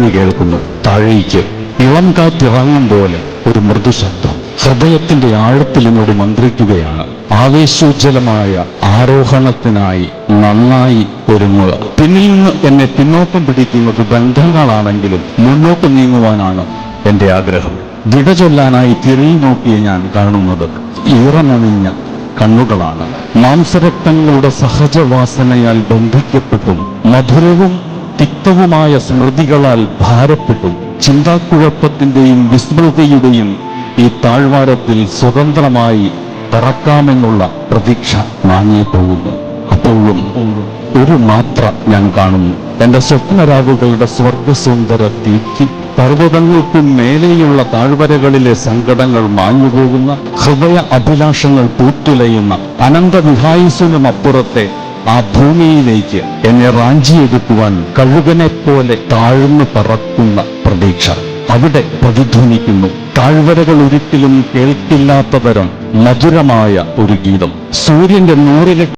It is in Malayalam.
നീ കേൾക്കുന്നു. താഴേക്ക് ഇളം കാത്തിറങ്ങും പോലെ ഒരു മൃദുശബ്ദം. ഹൃദയത്തിന്റെ ആഴത്തിൽ നിന്നോട് മന്ത്രിക്കുകയാണ്. ആവേശോജ്ജലമായ ആരോഹണത്തിനായി നന്നായി ഒരുങ്ങുക. പിന്നിൽ നിന്ന് എന്നെ പിന്നോക്കം പിടിക്കുന്നത് ബന്ധങ്ങളാണെങ്കിലും മുന്നോട്ട് നീങ്ങുവാനാണ് എന്റെ ആഗ്രഹം. വിട ചൊല്ലാനായി തിരിഞ്ഞു നോക്കിയ ഞാൻ കാണുന്നത്. ഈറനണിഞ്ഞ കണ്ണുകളാണ്. മാംസരക്തങ്ങളുടെ സഹജവാസനയാൽ ബന്ധിക്കപ്പെട്ടും മധുരവും തിക്തവുമായ സ്മൃതികളാൽ ഭാരപ്പെട്ടു. ചിന്താക്കുഴപ്പത്തിന്റെയും വിസ്മൃതിയുടെയും ഈ താഴ്വാരത്തിൽ സ്വതന്ത്രമായി പറക്കാമെന്നുള്ള പ്രതീക്ഷ മാഞ്ഞേ പോകുന്നു. അപ്പോഴും ഒരു മാത്ര ഞാൻ കാണുന്നു. എന്റെ സ്വപ്നരാവുകളുടെ സ്വർഗസുന്ദര തീറ്റി പർവതങ്ങൾക്കും മേലെയുള്ള താഴ്വരകളിലെ സങ്കടങ്ങൾ മാഞ്ഞുപോകുന്ന ഹൃദയ അഭിലാഷങ്ങൾ പൂത്തുലയുന്ന അനന്തവിഹായുസിനും അപ്പുറത്തെ ആ ഭൂമിയിലേക്ക് എന്നെ റാഞ്ചിയെടുക്കുവാൻ കഴുകനെ പോലെ താഴ്ന്നു പറക്കുന്ന പ്രതീക്ഷ. അവിടെ പ്രതിധ്വനിക്കുന്നു. താഴ്വരകൾ ഒരിക്കലും കേൾക്കില്ലാത്ത തരം മധുരമായ ഒരു ഗീതം. സൂര്യന്റെ നൂറിലെ